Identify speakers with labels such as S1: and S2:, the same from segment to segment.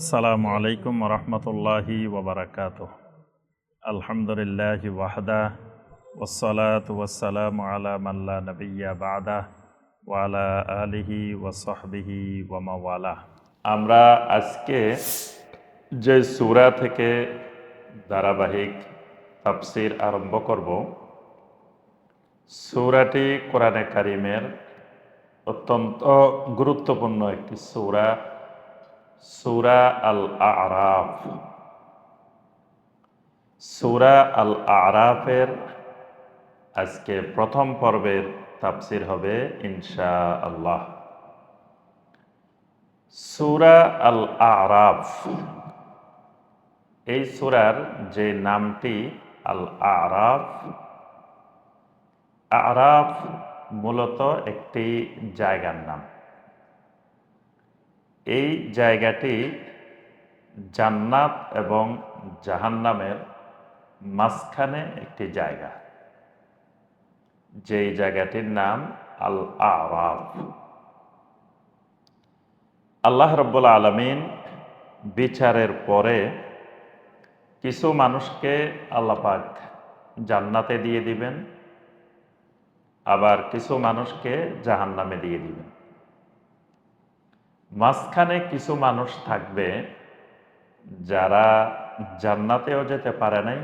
S1: আসসালামু আলাইকুম রহমতুল্লাহি ওবরাকাত আলহামদুলিল্লাহ ওয়াহদা ওসলাত ওয়াসালাম আলা মাল্লা নবিয়া বাদা ওয়ালা আলিহি ওয়াসহবিহি ওয়ামাওয়ালা আমরা আজকে যে সুরা থেকে ধারাবাহিক তাফসির আরম্ভ করব, সুরাটি কোরআনে কারিমের অত্যন্ত গুরুত্বপূর্ণ একটি সূরা। সুরা আল আরাফ সুরা আল আরাফের আজকে প্রথম পর্বের তাফসির হবে ইনশা আল্লাহ সুরা আল আরাফ এই সুরার যে নামটি আল আরাফ আরাফ মূলত একটি জায়গার নাম। এই জায়গাটি জান্নাত এবং জাহান্নামের মাঝখানে একটি জায়গা। যেই জায়গাটির নাম আল আরাফ আল্লাহ রব্বুল আলমিন বিচারের পরে কিছু মানুষকে আল্লাপাক জান্নাতে দিয়ে দিবেন, আবার কিছু মানুষকে জাহান্নামে দিয়ে দিবেন। মাঝখানে কিছু মানুষ থাকবে যারা জান্নাতেও যেতে পারে নাই,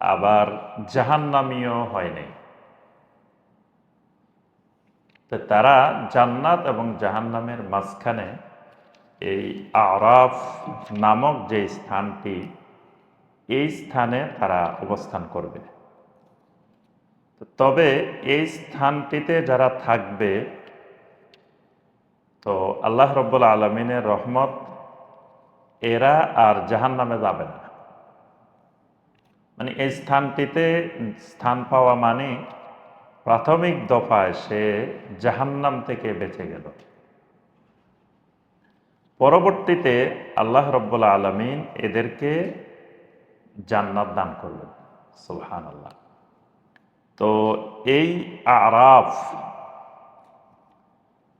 S1: আবার জাহান্নামীয় হয় নাই। তো তারা জান্নাত এবং জাহান্নামের মাঝখানে এই আরাফ নামক যে স্থানটি, এই স্থানে তারা অবস্থান করবে। তবে এই স্থানটিতে যারা থাকবে তো আল্লাহ রব্বুল আলমিনের রহমত, এরা আর জাহান নামে যাবে না। মানে এই স্থানটিতে স্থান পাওয়া মানে প্রাথমিক দফায় সে জাহান্নাম থেকে বেঁচে গেল। পরবর্তীতে আল্লাহ রব্বুল আলমিন এদেরকে জান্নাত দান করবেন সুলহান আল্লাহ তো এই আরাফ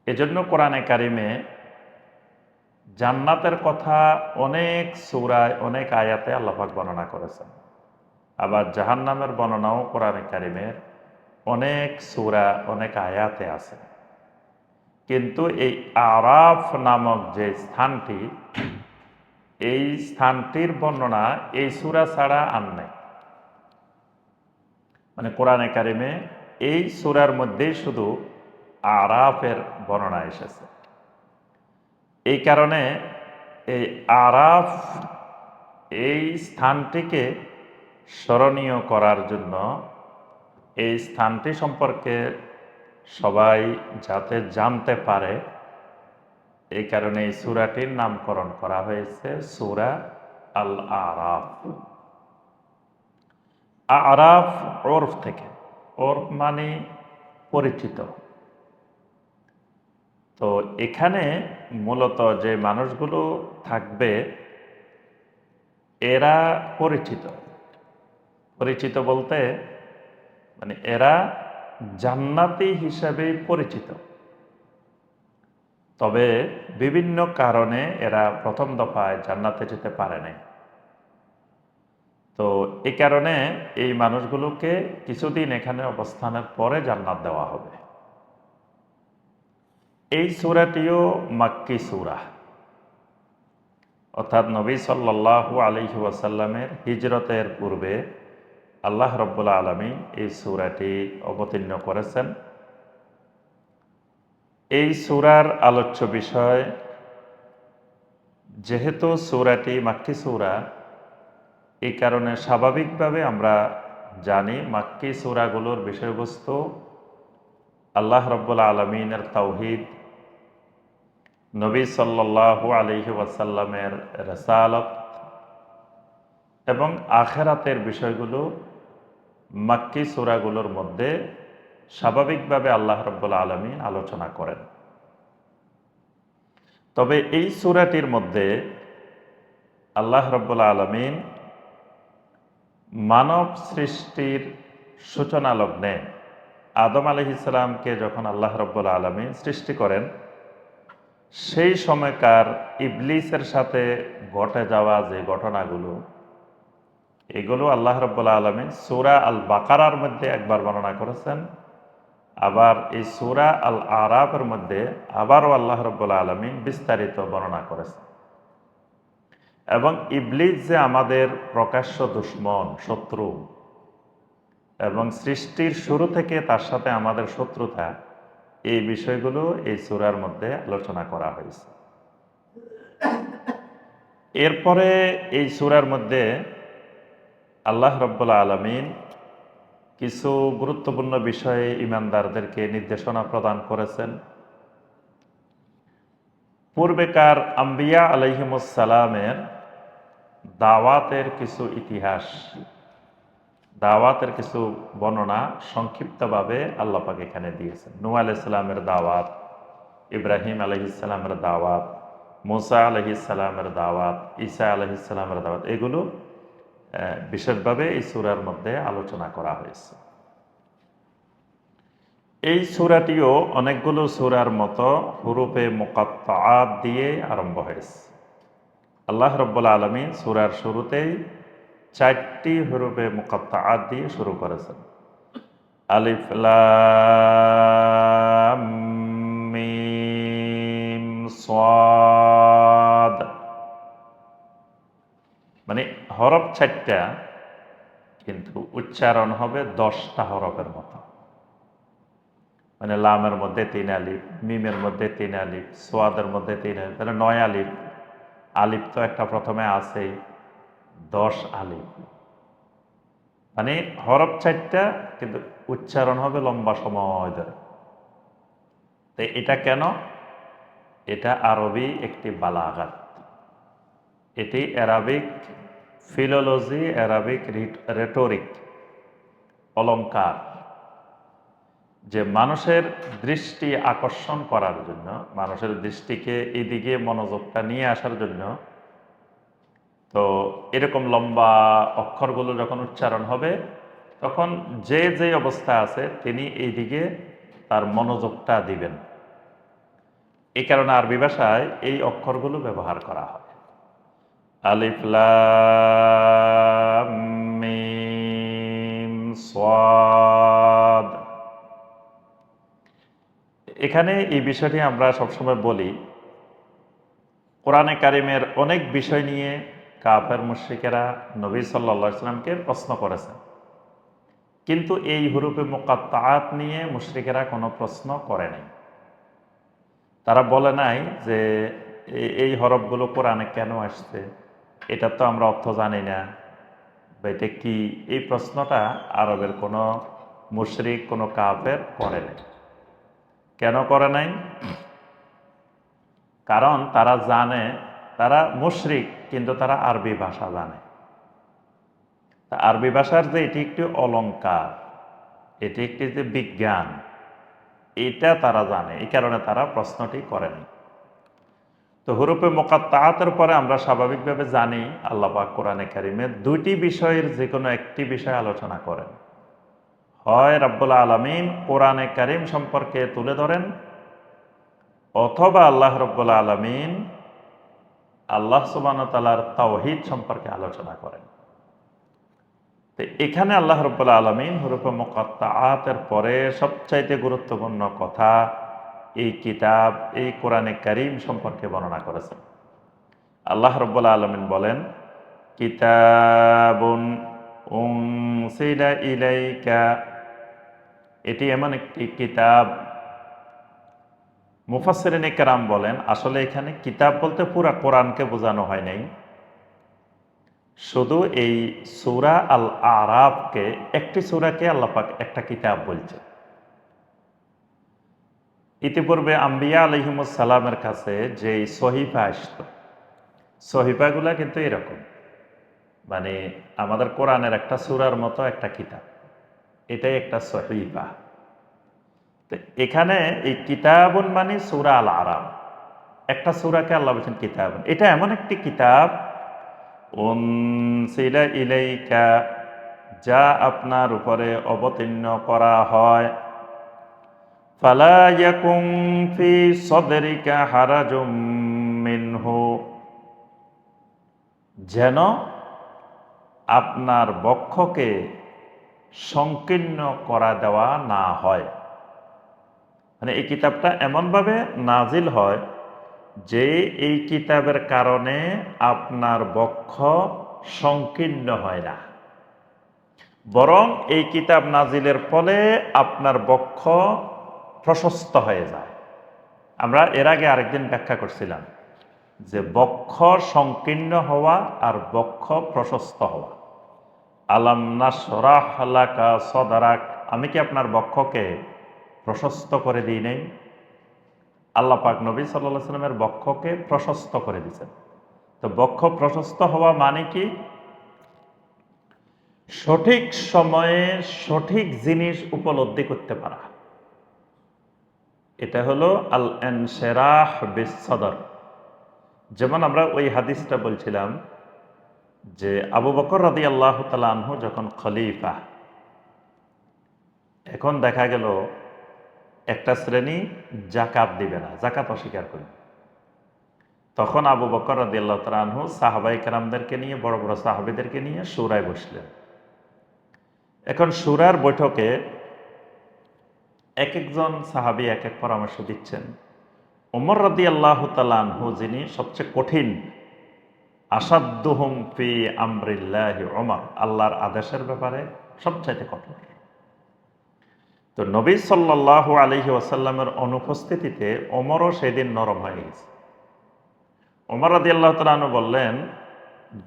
S1: এজন্য কোরআনে কারিমে জান্নাতের কথা অনেক সৌরায়, অনেক আয়াতে আল্লাহাক বর্ণনা করেছেন। আবার জাহান্নামের বর্ণনাও কোরআনে কারিমের অনেক সৌরা, অনেক আয়াতে আছে। কিন্তু এই আরাফ নামক যে স্থানটি, এই স্থানটির বর্ণনা এই সুরা ছাড়া আর নেই। মানে কোরআনে কারিমে এই সুরার মধ্যেই শুধু আরাফের বর্ণনা এসেছে। এই কারণে এই আরাফ এই স্থানটিকে স্মরণীয় করার জন্য এই স্থানটি সম্পর্কে সবাই যাতে জানতে পারে, এই কারণে এই সুরাটির নামকরণ করা হয়েছে সুরা আল আরাফ আরাফ ওরফ থেকে, ওরফ মানে পরিচিত। তো এখানে মূলত যে মানুষগুলো থাকবে, এরা পরিচিত। পরিচিত বলতে মানে এরা জান্নাতি হিসাবে পরিচিত। তবে বিভিন্ন কারণে এরা প্রথম দফায় জান্নাতে যেতে পারে নাই। তো এই কারণে এই মানুষগুলোকে কিছুদিন এখানে অবস্থানের পরে জান্নাত দেওয়া হবে। এই সুরাটিও মাক্কি সুরা। অর্থাৎ নবী সাল্লাহ আলহি ওয়াসাল্লামের হিজরতের পূর্বে আল্লাহ রব্বুল্লা আলমী এই সুরাটি অবতীর্ণ করেছেন। এই সুরার আলোচ্য বিষয়, যেহেতু সুরাটি মাক্কি সুরা, এই কারণে স্বাভাবিকভাবে আমরা জানি মাক্কি সুরাগুলোর বিষয়বস্তু আল্লাহ রব্বুল্লা আলমিনের তাওহিদ, নবী সাল্লাহু আলহি ওয়াসাল্লামের রেসালত এবং আখেরাতের বিষয়গুলো মাক্কি সুরাগুলোর মধ্যে স্বাভাবিকভাবে আল্লাহ রব্বুল্লা আলমিন আলোচনা করেন। তবে এই সুরাটির মধ্যে আল্লাহ রব্বুল্লা আলমিন মানব সৃষ্টির সূচনা লগ্নে আদম আলহ ইসলামকে যখন আল্লাহ রব্বুল আলমী সৃষ্টি করেন, সেই সময়কার ইবলিসের সাথে ঘটে যাওয়া যে ঘটনাগুলো, এগুলো আল্লাহ রব্বুল্লা আলমিন সুরা আল বাকারার মধ্যে একবার বর্ণনা করেছেন। আবার এই সুরা আল আরাফের মধ্যে আবারও আল্লাহ রব্বুল্লা আলমিন বিস্তারিত বর্ণনা করেছেন। এবং ইবলিস যে আমাদের প্রকাশ্য দুশ্মন, শত্রু এবং সৃষ্টির শুরু থেকে তার সাথে আমাদের শত্রুতা, এই বিষয়গুলো এই সুরার মধ্যে আলোচনা করা হয়েছে। এরপরে এই সুরার মধ্যে আল্লাহ রব্বুল্লা আলমিন কিছু গুরুত্বপূর্ণ বিষয়ে ইমানদারদেরকে নির্দেশনা প্রদান করেছেন। পূর্বেকার আম্বিয়া আলহিমুসালামের দাওয়াতের কিছু ইতিহাস দাওয়াতের কিছু বর্ণনা সংক্ষিপ্তভাবে আল্লাপাক এখানে দিয়েছেন। নু আলাইসালামের দাওয়াত, ইব্রাহিম আলহিসাল্লামের দাওয়াত, মুসা আলহিসাল্লামের দাওয়াত, ঈসা আলহিসাল্লামের দাওয়াত, এগুলো বিশেষভাবে এই সুরার মধ্যে আলোচনা করা হয়েছে। এই সুরাটিও অনেকগুলো সুরার মতো হুরুপে মোকাত্তাত দিয়ে আরম্ভ হয়েছে। আল্লাহ রব্বুল আলমী সুরার শুরুতেই চারটি হুরুপে মোকাত্তাত দিয়ে শুরু করেছেন। আলিফ, লাম, মিম, সাদ। মানে হরফ চারটা, কিন্তু উচ্চারণ হবে দশটা হরফের মতো। মানে লামের মধ্যে তিন আলিফ, মিমের মধ্যে তিন আলিফ সোয়াদের মধ্যে তিন আলিফ, তাহলে নয় আলিফ। আলিফ তো একটা প্রথমে আছেই। দশ আলিফ মানে হরফ চারটা, কিন্তু উচ্চারণ হবে লম্বা সময় ধরে। তো এটা কেন? এটা আরবি একটি বালাঘাত এটি অ্যারাবিক ফিলোলজি অ্যারাবিক রেটোরিক অলঙ্কার যে মানুষের দৃষ্টি আকর্ষণ করার জন্য, মানুষের দৃষ্টিকে এদিকে মনোযোগটা নিয়ে আসার জন্য তো এরকম লম্বা অক্ষরগুলো যখন উচ্চারণ হবে, তখন যে যে অবস্থা আছে তিনি এইদিকে তার মনোযোগটা দিবেন। এই কারণে আরবি ভাষায় এই অক্ষরগুলো ব্যবহার করা হয়। আলিফ, লাম, মিম, সাদ। এখানে এই বিষয়টি আমরা সবসময় বলি, কোরআনে কারিমের অনেক বিষয় নিয়ে কাফের মুশ্রিকেরা নবী সাল্লা ইসলামকে প্রশ্ন করেছেন। কিন্তু এই হুরুপে মোকাত্তাত নিয়ে মুশ্রিকেরা কোনো প্রশ্ন করে নাই। তারা বলে নাই যে এই হরফগুলো কোরআনে কেন আসছে? এটা তো আমরা অর্থ জানি না। বা এটা কি? এই প্রশ্নটা আরবের কোনো মুশরিক, কোনো কাফের করে নাই। কেন করে নাই? কারণ তারা জানে, তারা মুশরিক। কিন্তু তারা আরবি ভাষা জানে। আরবি ভাষার যে এটি একটি অলংকার, এটি একটি যে বিজ্ঞান, এটা তারা জানে, এই কারণে তারা প্রশ্নটি করেনি। তো হুরুপে মোকাত্তাতের পরে আমরা স্বাভাবিকভাবে জানি, আল্লাহ পাক কোরআনে কারিমে দুইটি বিষয়ের যে কোনো একটি বিষয় আলোচনা করেন। হয় রাব্বুল আলমিন কোরআনে কারিম সম্পর্কে তুলে ধরেন, অথবা আল্লাহ রব্বুল আলমিন আল্লাহ সুবান তালার তাওহিদ সম্পর্কে আলোচনা করেন। তো এখানে আল্লাহ রব্বুল আলমিন হরুফে মোকাত্তাতের পরে সবচাইতে গুরুত্বপূর্ণ কথা এই কিতাব, এই কোরআনে করিম সম্পর্কে বর্ণনা করেছেন। আল্লাহ রব্বুল আলমিন বলেন, কিতাবুন ইলাইকা। এটি এমন একটি কিতাব মুফাসরিন কেরাম বলেন, আসলে এখানে কিতাব বলতে পুরা কোরআনকে বোঝানো হয় নাই। শুধু এই সুরা আল আরাবকে একটি সুরাকে আল্লাপাক একটা কিতাব বলছে। ইতিপূর্বে আম্বিয়া আলহিমুসালামের কাছে যে সহিফা আসতো, সহিফাগুলা কিন্তু এরকম। মানে আমাদের কোরআনের একটা সুরার মতো একটা কিতাব। এটাই একটা সহিফা। তো এখানে এই কিতাবন মানে সুরা আল আরাম একটা সুরাকে আল্লাহ বলছেন কিতাবন। এটা এমন একটি কিতাব ইলাইকা যা আপনার উপরে অবতীর্ণ করা হয়। সদরিকা যেন আপনার বক্ষকে সংকীর্ণ করা দেওয়া না হয়। মানে এই কিতাবটা এমনভাবে নাজিল হয় যে এই কিতাবের কারণে আপনার বক্ষ সংকীর্ণ হয় না। বরং এই কিতাব নাজিলের ফলে আপনার বক্ষ প্রশস্ত হয়ে যায়। আমরা এর আগে আরেকদিন ব্যাখ্যা করছিলাম যে বক্ষ সংকীর্ণ হওয়া আর বক্ষ প্রশস্ত হওয়া। আলাম লাকা সদারাক, আমি কি আপনার বক্ষকে প্রশস্ত করে দিই নাই। আল্লাহ পাক নবী সাল্লাহ সাল্লামের বক্ষকে প্রশস্ত করে দিয়েছেন। তো বক্ষ প্রশস্ত হওয়া মানে কি? সঠিক সময়ে সঠিক জিনিস উপলব্ধি করতে পারা। এটা হলো আল এনসেরাহ বিসদর যেমন আমরা ওই হাদিসটা বলছিলাম যে আবু বকর রাদি আল্লাহ তালাহ যখন খলিফা, এখন দেখা গেল একটা শ্রেণি জাকাত দিবে না, জাকাত অস্বীকার করবে তখন আবু বকর রাদি আল্লাহ তালাহু সাহাবাই কারামদেরকে নিয়ে, বড় বড় সাহাবিদেরকে নিয়ে সুরায় বসলেন। এখন সুরার বৈঠকে এক একজন সাহাবি এক এক পরামর্শ দিচ্ছেন। ওমর রদি আল্লাহ তালানহু যিনি সবচেয়ে কঠিন আসাদ্দুহুম ফি আমরিল্লাহি ওমর আল্লাহর আদেশের ব্যাপারে সবচাইতে কঠোর। তো নবী সাল্লাহ আলহি ওয়াসাল্লামের অনুপস্থিতিতে ওমরও সেদিন নরম হয়ে গেছে। ওমর রদি আল্লাহ তালু বললেন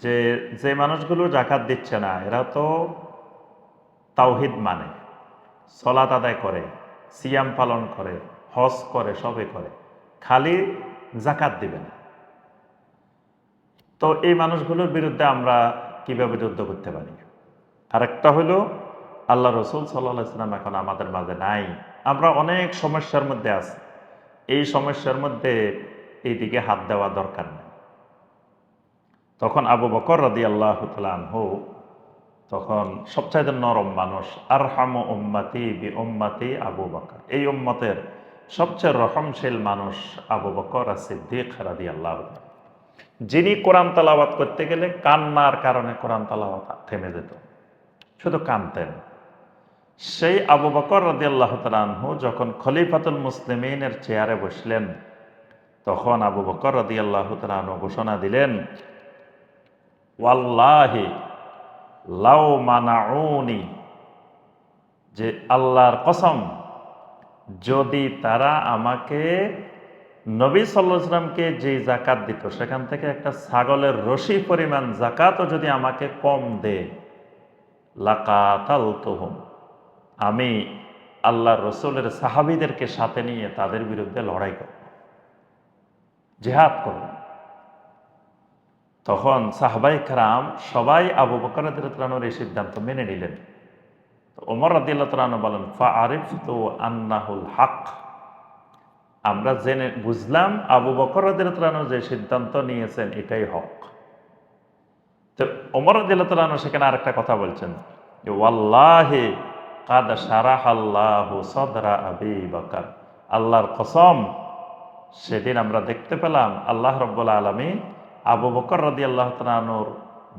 S1: যে যে মানুষগুলো জাকাত দিচ্ছে না, এরা তো তাওহিদ মানে সলাত আদায় করে, সিয়াম পালন করে, হজ করে সবে করে, খালি জাকাত দিবে না। তো এই মানুষগুলোর বিরুদ্ধে আমরা কীভাবে যুদ্ধ করতে পারি? আরেকটা হলো আল্লাহ রসুল সাল্লাহ ইসলাম এখন আমাদের মাঝে নাই। আমরা অনেক সমস্যার মধ্যে আছি। এই সমস্যার মধ্যে এই দিকে হাত দেওয়া দরকার নেই। তখন আবু বকর রাদি আল্লাহ হো তখন সবচাইতে নরম মানুষ আর হাম উম্মাতি বি উম্মাতি আবু বকর। এই উম্মতের সবচেয়ে রহমশীল মানুষ আবু বকর সিদ্দিক রাদি আল্লাহ যিনি কোরআন তালাবাত করতে গেলে কান্নার কারণে কোরআন তালাবাত থেমে যেত। শুধু কানতেন সেই আবু বকর রাদি আল্লাহ তালহু যখন খলিফাতুল মুসলিমিনের চেয়ারে বসলেন, তখন আবু বকর রাদি আল্লাহ তালহু ঘোষণা দিলেন, ওয়াল্লাহি লাউ মানাউনি, যে আল্লাহর কসম, যদি তারা আমাকে নবী সাল্লামকে যে জাকাত দিত, সেখান থেকে একটা ছাগলের রশি পরিমাণ জাকাতও যদি আমাকে কম দে লাকাতাল তোহম আমি আল্লাহ রসুলের সাহাবিদেরকে সাথে নিয়ে তাদের বিরুদ্ধে লড়াই করব। জেহাদ করব। তখন সাহবাই খারাম সবাই আবু বকরানোর এই সিদ্ধান্ত মেনে নিলেন। ওমর রাদিল্লাহ বলেন ফা আরিফ তো আন্নাহুল হাক। আমরা জেনে বুঝলাম আবু বকর রাদিল্লাহ যে সিদ্ধান্ত নিয়েছেন এটাই হক। তো ওমর রাদিল্লাহ সেখানে আরেকটা কথা বলছেন যে, ওয়াল্লাহে আল্লাহর কসম, সেদিন আমরা দেখতে পেলাম আল্লাহ রব্বুল আলমী আবু বকর রদি আল্লাহ তালুর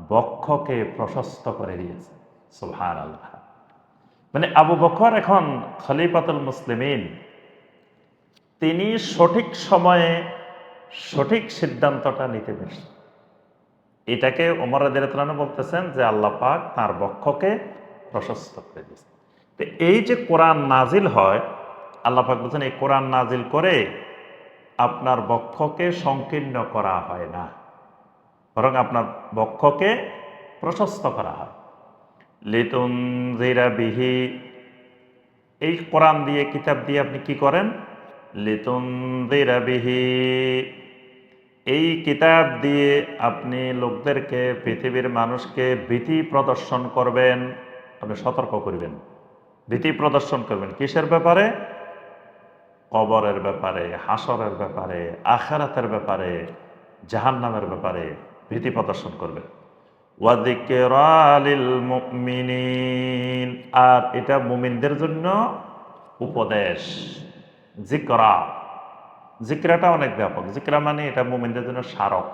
S1: বক্ষকে প্রশস্ত করে দিয়েছে সুহান আল্লাহ মানে আবু বকর এখন খলিফাতুল মুসলিমিন। তিনি সঠিক সময়ে সঠিক সিদ্ধান্তটা নিতে পেরেছেন এটাকে ওমর রাদিয়াল্লাহু বলতেছেন যে আল্লাহ পাক তার বক্ষকে প্রশস্ত করে দিয়েছে তো এই যে কোরআন নাজিল হয়, আল্লাহ পাক বলছেন, এই কোরআন নাজিল করে আপনার বক্ষকে সংকীর্ণ করা হয় না, বরং আপনার বক্ষকে প্রশস্ত করা হয়। লিতুন জিরা বিহি, এই কোরআন দিয়ে, কিতাব দিয়ে আপনি কি করেন? লিতুন জিরা বিহি, এই কিতাব দিয়ে আপনি লোকদেরকে, পৃথিবীর মানুষকে ভীতি প্রদর্শন করবেন, আপনি সতর্ক করবেন। ভীতি প্রদর্শন করবেন। কিসের ব্যাপারে? কবরের ব্যাপারে, হাসরের ব্যাপারে, আখারাতের ব্যাপারে, জাহান্নামের ব্যাপারে ভীতি প্রদর্শন করবে আর এটা মুমিনদের জন্য উপদেশ। জিকরা জিকরাটা অনেক ব্যাপক। জিকরা মানে এটা মুমিনদের জন্য স্মারক।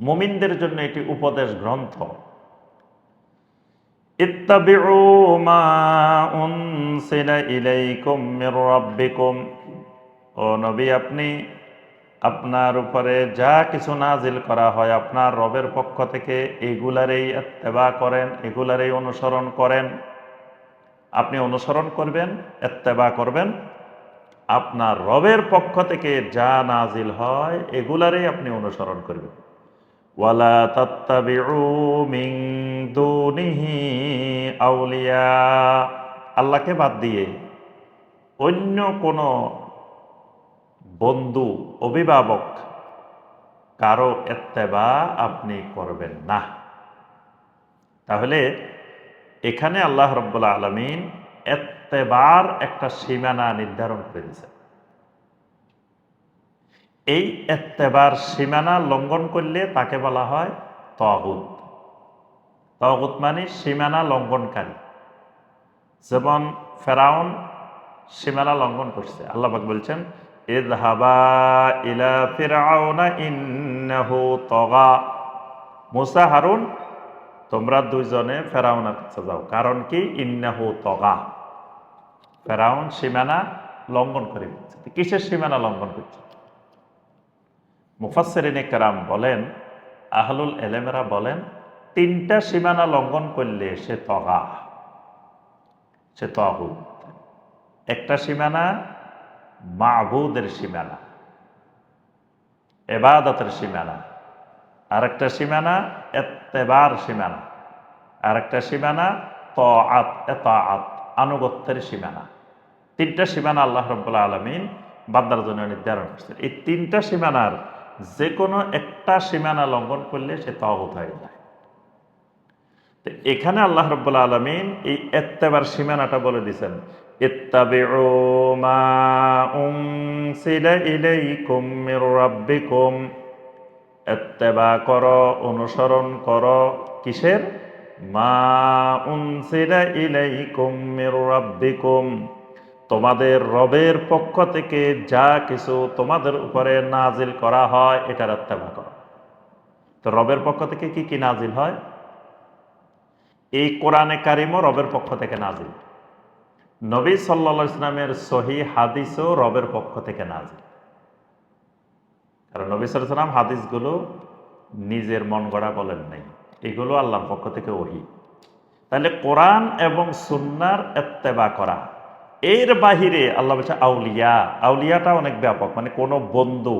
S1: মুমিনদের জন্য এটি উপদেশ গ্রন্থ। ইত্তাবিউ মা উনসিলা ইলাইকুম মির রাব্বিকুম। ও নবী, আপনি আপনার উপরে যা কিছু নাজিল করা হয় আপনার রবের পক্ষ থেকে এগুলারেই এত্তেবা করেন, এগুলারই অনুসরণ করেন। আপনি অনুসরণ করবেন, এত্তেবা করবেন। আপনার রবের পক্ষ থেকে যা নাজিল হয় এগুলারই আপনি অনুসরণ করবেন। ওয়ালা তাত্তাবিউ মিন দুনিহি আউলিয়া। আল্লাহকে বাদ দিয়ে অন্য কোনো বন্ধু, অভিভাবক কারও এত্তেবা আপনি করবেন না। তাহলে এখানে আল্লাহ রব্বুল্লা আলমিন এত্তেবার একটা সীমানা নির্ধারণ করে দিয়েছে এই এত্তেবার সীমানা লঙ্ঘন করলে তাকে বলা হয় তগুত। তগুত মানে সীমানা লঙ্ঘনকারী। যেমন ফেরাউন সীমানা লঙ্ঘন করছে। আল্লাহবাক বলছেন তগা। মুসা, হারুন, তোমরা দুইজনে ফেরাউনের কাছে যাও। কারণ কি? ইন্নাহু তগা। ফেরাউন সীমানা লঙ্ঘন করে কিসের সীমানা লঙ্ঘন করছে? মুফাসসিরিনে কেরাম বলেন, আহলুল এলেমেরা বলেন, তিনটা সীমানা লঙ্ঘন করলে সে তগা, সে তহুদ একটা সীমানা মাহবুদের সীমানা, এবাদতের সীমানা, আরেকটা সীমানা এত্তেবার সীমানা, আরেকটা সীমানা ত আত এত আত আনুগত্যের সীমানা। তিনটা সীমানা আল্লাহ রব্বুল্লা আলমিন বান্দার জন্য নির্ধারণ করছেন। এই তিনটা সীমানার যে কোনো একটা সীমানা লঙ্ঘন করলে সে তহত হয়ে যায়। তো এখানে আল্লাহ রব্বুল্লা আলমিন এই এত্তেবার সীমানাটা বলে এত্তেবা করো, অনুসরণ করো, কিসের? মা উনসিলা ইলাইকুম মির রাব্বিকুম। তোমাদের রবের পক্ষ থেকে যা কিছু তোমাদের উপরে নাজিল করা হয়, এটার এত্তেবা করো। তো রবের পক্ষ থেকে কি কি নাজিল হয়? এই কোরআনে কারিমও রবের পক্ষ থেকে নাজিল। নবী সাল্লা ইসলামের সহি হাদিসও রবের পক্ষ থেকে নাজিল। কারণ নবী সাল্লাম হাদিসগুলো নিজের মন গড়া বলেন নাই। এগুলো আল্লাহর পক্ষ থেকে ওহি। তাহলে কোরআন এবং সুন্নার এত্তেবা করা। এর বাহিরে আল্লাহ বলছে আউলিয়া। আউলিয়াটা অনেক ব্যাপক। মানে কোনো বন্ধু,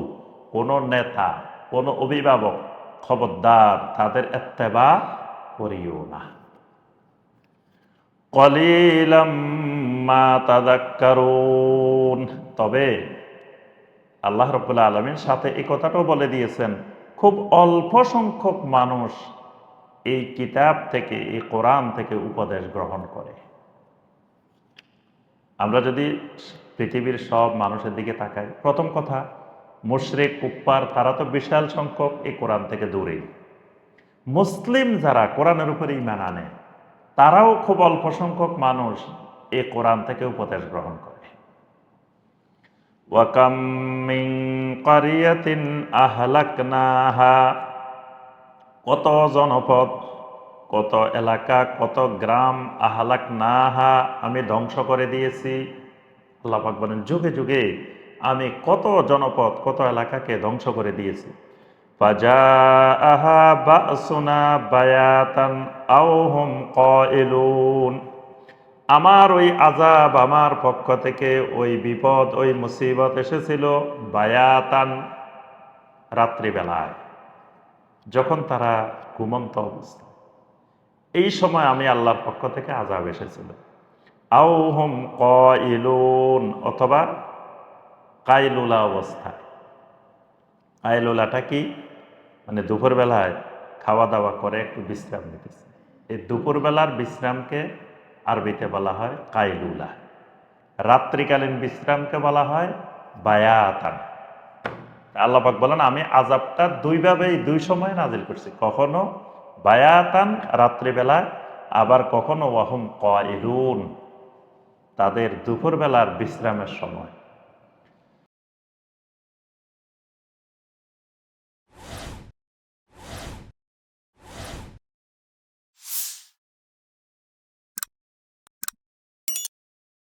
S1: কোনো নেতা, কোনো অভিভাবক, খবরদার, তাদের এত্তেবা করিও না। তবে আল্লাহ রব্বুল্লাহ আলমীর সাথে এই কথাটাও বলে দিয়েছেন, খুব অল্প সংখ্যক মানুষ এই কিতাব থেকে, এই কোরআন থেকে উপদেশ গ্রহণ করে। আমরা যদি পৃথিবীর সব মানুষের দিকে তাকাই, প্রথম কথা, মুশরেক কুপ্পার তারা তো বিশাল সংখ্যক এই কোরআন থেকে দূরে মুসলিম যারা কোরআনের উপরে ইমান আনে, তারাও খুব অল্প সংখ্যক মানুষ এই কোরআন থেকে উপদেশ গ্রহণ করে। কত জনপদ কত এলাকা, কত গ্রাম আহলাক নাহা আমি ধ্বংস করে দিয়েছি। আল্লাপাক বলেন, যুগে যুগে আমি কত জনপদ, কত এলাকাকে ধ্বংস করে দিয়েছি। ফাজা আহা বা বাসুনা বায়াতান আওহম কয়লুন আমার ওই আজাব আমার পক্ষ থেকে ওই বিপদ, ওই মুসিবত এসেছিল বায়াতান রাত্রিবেলায়। যখন তারা ঘুমন্ত অবস্থা এই সময় আমি আল্লাহর পক্ষ থেকে আজাব এসেছিল। আও হোম কইলুন, অথবা কাইলুলা অবস্থায়। কাইলুলাটা কি? মানে দুপুরবেলায় খাওয়া দাওয়া করে একটু বিশ্রাম নিতেছে। এই দুপুরবেলার বিশ্রামকে আরবিতে বলা হয় কাইলুলা। রাত্রিকালীন বিশ্রামকে বলা হয় বায়াতান। আল্লাপাক বলেন, আমি আজাবটা দুইভাবেই, দুই সময় নাজিল করছি। কখনো বায়াতান রাত্রিবেলা আবার কখনো ওয়াহুম কয়লুন তাদের দুপুরবেলার বিশ্রামের সময়।